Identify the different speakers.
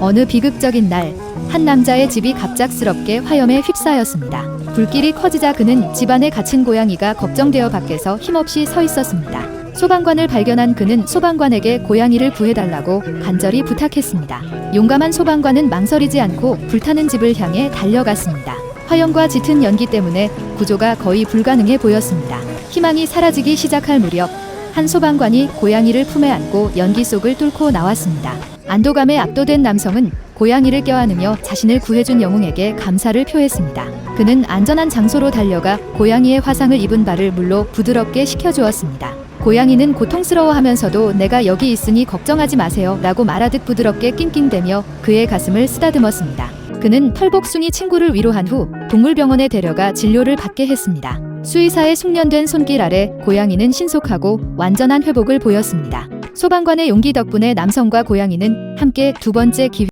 Speaker 1: 어느 비극적인 날, 한 남자의 집이 갑작스럽게 화염에 휩싸였습니다. 불길이 커지자 그는 집안에 갇힌 고양이가 걱정되어 밖에서 힘없이 서 있었습니다. 소방관을 발견한 그는 소방관에게 고양이를 구해달라고 간절히 부탁했습니다. 용감한 소방관은 망설이지 않고 불타는 집을 향해 달려갔습니다. 화염과 짙은 연기 때문에 구조가 거의 불가능해 보였습니다. 희망이 사라지기 시작할 무렵 한 소방관이 고양이를 품에 안고 연기 속을 뚫고 나왔습니다. 안도감에 압도된 남성은 고양이를 껴안으며 자신을 구해준 영웅에게 감사를 표했습니다. 그는 안전한 장소로 달려가 고양이의 화상을 입은 발을 물로 부드럽게 식혀주었습니다. 고양이는 고통스러워하면서도 내가 여기 있으니 걱정하지 마세요 라고 말하듯 부드럽게 낑낑대며 그의 가슴을 쓰다듬었습니다. 그는 털복숭이 친구를 위로한 후 동물병원에 데려가 진료를 받게 했습니다. 수의사의 숙련된 손길 아래 고양이는 신속하고 완전한 회복을 보였습니다. 소방관의 용기 덕분에 남성과 고양이는 함께 두 번째 기회